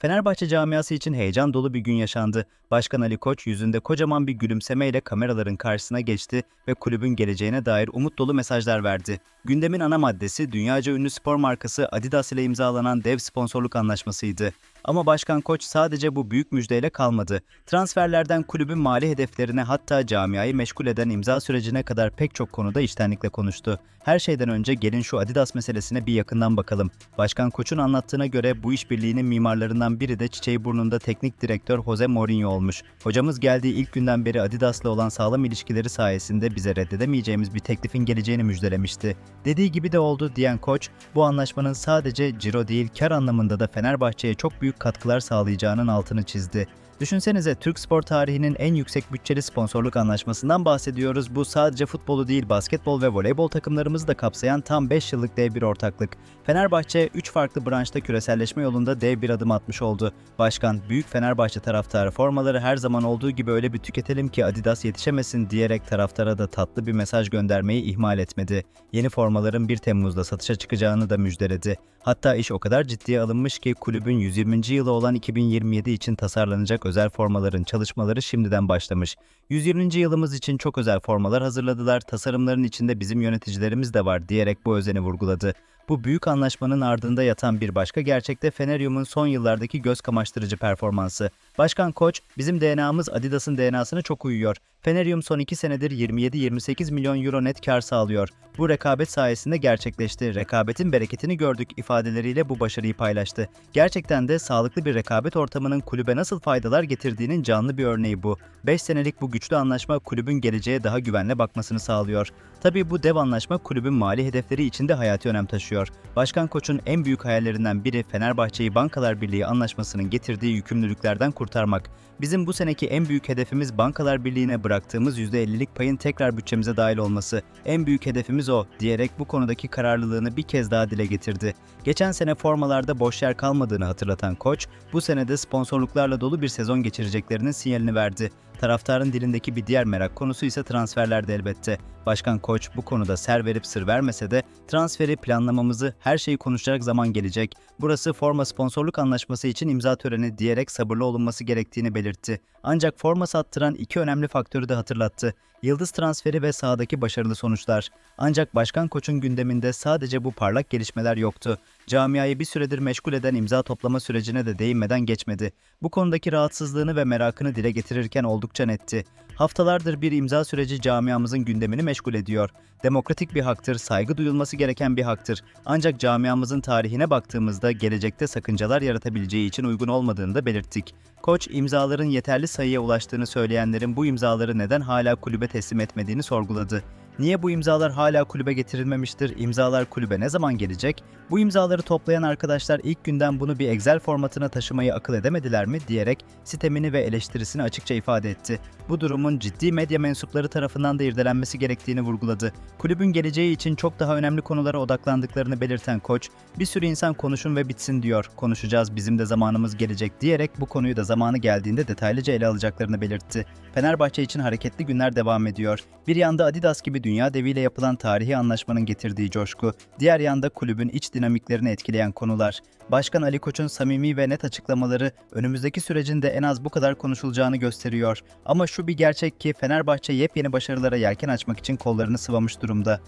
Fenerbahçe camiası için heyecan dolu bir gün yaşandı. Başkan Ali Koç yüzünde kocaman bir gülümsemeyle kameraların karşısına geçti ve kulübün geleceğine dair umut dolu mesajlar verdi. Gündemin ana maddesi dünyaca ünlü spor markası Adidas ile imzalanan dev sponsorluk anlaşmasıydı. Ama Başkan Koç sadece bu büyük müjdeyle kalmadı. Transferlerden kulübün mali hedeflerine hatta camiayı meşgul eden imza sürecine kadar pek çok konuda içtenlikle konuştu. Her şeyden önce gelin şu Adidas meselesine bir yakından bakalım. Başkan Koç'un anlattığına göre bu işbirliğinin mimarlarından biri de çiçeği burnunda teknik direktör Jose Mourinho olmuş. Hocamız geldiği ilk günden beri Adidas'la olan sağlam ilişkileri sayesinde bize reddedemeyeceğimiz bir teklifin geleceğini müjdelemişti. Dediği gibi de oldu diyen Koç, bu anlaşmanın sadece ciro değil kar anlamında da Fenerbahçe'ye çok büyük katkılar sağlayacağının altını çizdi. Düşünsenize Türk spor tarihinin en yüksek bütçeli sponsorluk anlaşmasından bahsediyoruz. Bu sadece futbolu değil basketbol ve voleybol takımlarımızı da kapsayan tam 5 yıllık dev bir ortaklık. Fenerbahçe 3 farklı branşta küreselleşme yolunda dev bir adım atmış oldu. Başkan, büyük Fenerbahçe taraftarı formaları her zaman olduğu gibi öyle bir tüketelim ki Adidas yetişemesin diyerek taraftara da tatlı bir mesaj göndermeyi ihmal etmedi. Yeni formaların 1 Temmuz'da satışa çıkacağını da müjdeledi. Hatta iş o kadar ciddiye alınmış ki kulübün 120. yılı olan 2027 için tasarlanacak özel formaların çalışmaları şimdiden başlamış. 120. yılımız için çok özel formalar hazırladılar, tasarımların içinde bizim yöneticilerimiz de var diyerek bu özeni vurguladı. Bu büyük anlaşmanın ardında yatan bir başka gerçek de Feneryum'un son yıllardaki göz kamaştırıcı performansı. Başkan Koç, bizim DNA'mız Adidas'ın DNA'sına çok uyuyor. Feneryum son 2 senedir 27-28 milyon euro net kar sağlıyor. Bu rekabet sayesinde gerçekleşti. Rekabetin bereketini gördük ifadeleriyle bu başarıyı paylaştı. Gerçekten de sağlıklı bir rekabet ortamının kulübe nasıl faydalar getirdiğinin canlı bir örneği bu. 5 senelik bu güçlü anlaşma kulübün geleceğe daha güvenle bakmasını sağlıyor. Tabii bu dev anlaşma kulübün mali hedefleri için de hayati önem taşıyor. Başkan Koç'un en büyük hayallerinden biri Fenerbahçe'yi Bankalar Birliği anlaşmasının getirdiği yükümlülüklerden kurtarmak. Bizim bu seneki en büyük hedefimiz Bankalar Birliği'ne bıraktığımız %50'lik payın tekrar bütçemize dahil olması. En büyük hedefimiz o diyerek bu konudaki kararlılığını bir kez daha dile getirdi. Geçen sene formalarda boş yer kalmadığını hatırlatan koç, bu senede sponsorluklarla dolu bir sezon geçireceklerinin sinyalini verdi. Taraftarın dilindeki bir diğer merak konusu ise transferlerdi elbette. Başkan Koç bu konuda ser verip sır vermese de transferi planlamamızı her şeyi konuşacak zaman gelecek. Burası forma sponsorluk anlaşması için imza töreni diyerek sabırlı olunması gerektiğini belirtti. Ancak forma sattıran iki önemli faktörü de hatırlattı. Yıldız transferi ve sahadaki başarılı sonuçlar. Ancak Başkan Koç'un gündeminde sadece bu parlak gelişmeler yoktu. Camiayı bir süredir meşgul eden imza toplama sürecine de değinmeden geçmedi. Bu konudaki rahatsızlığını ve merakını dile getirirken oldukça netti. Haftalardır bir imza süreci camiamızın gündemini meşgul ediyor. Demokratik bir haktır, saygı duyulması gereken bir haktır. Ancak camiamızın tarihine baktığımızda gelecekte sakıncalar yaratabileceği için uygun olmadığını da belirttik. Koç imzaların yeterli sayıya ulaştığını söyleyenlerin bu imzaları neden hala kulübe teslim etmediğini sorguladı. Niye bu imzalar hala kulübe getirilmemiştir? İmzalar kulübe ne zaman gelecek? Bu imzaları toplayan arkadaşlar ilk günden bunu bir Excel formatına taşımayı akıl edemediler mi diyerek sitemini ve eleştirisini açıkça ifade etti. Bu durumun ciddi medya mensupları tarafından da irdelenmesi gerektiğini vurguladı. Kulübün geleceği için çok daha önemli konulara odaklandıklarını belirten koç, bir sürü insan konuşun ve bitsin diyor. Konuşacağız bizim de zamanımız gelecek diyerek bu konuyu da zamanı geldiğinde detaylıca ele alacaklarını belirtti. Fenerbahçe için hareketli günler devam ediyor. Bir yanda Adidas gibi dünya deviyle yapılan tarihi anlaşmanın getirdiği coşku, diğer yanda kulübün iç dinamiklerini etkileyen konular. Başkan Ali Koç'un samimi ve net açıklamaları önümüzdeki sürecin de en az bu kadar konuşulacağını gösteriyor. Ama şu bir gerçek ki Fenerbahçe yepyeni başarılara yelken açmak için kollarını sıvamış durumda.